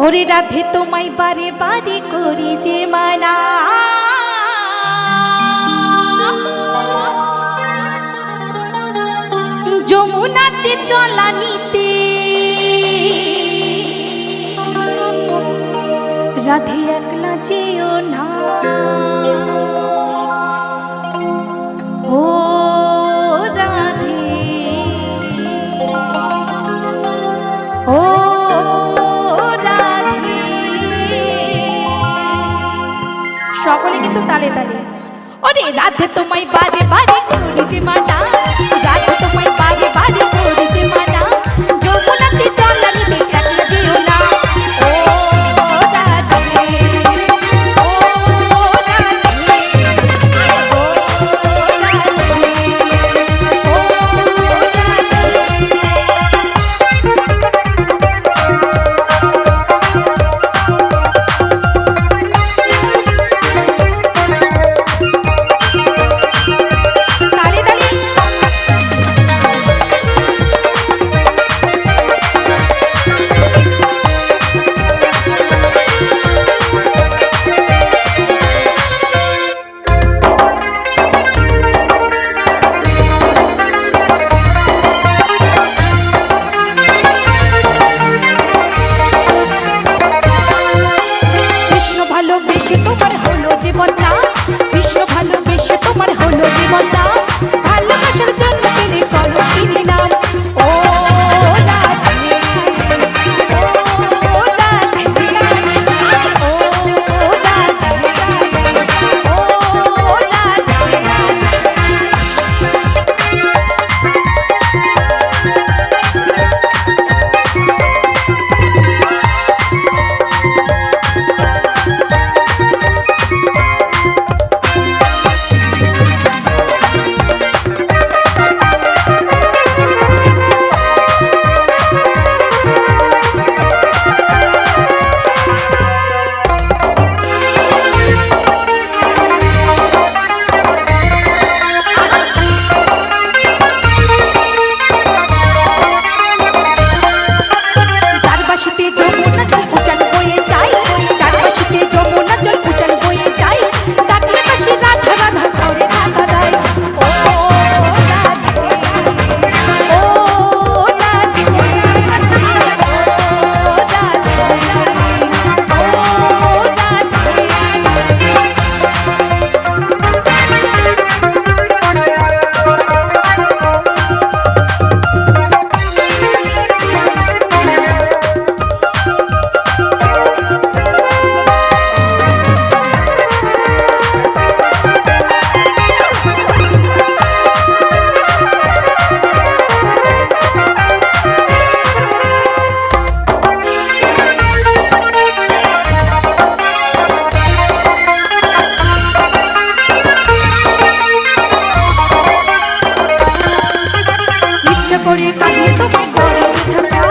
ওরে রাধে, তোমায় বারে বারে করি যে মানা। যমুনাতে চলা নিতে। রাধে, একলা যেও না। ও সকলে কিন্তু তালে তালে। ওরে রাধে তোমায় বারে বারে করি যে মানা করে কাটিয়ে তোমায় গরম ছাতা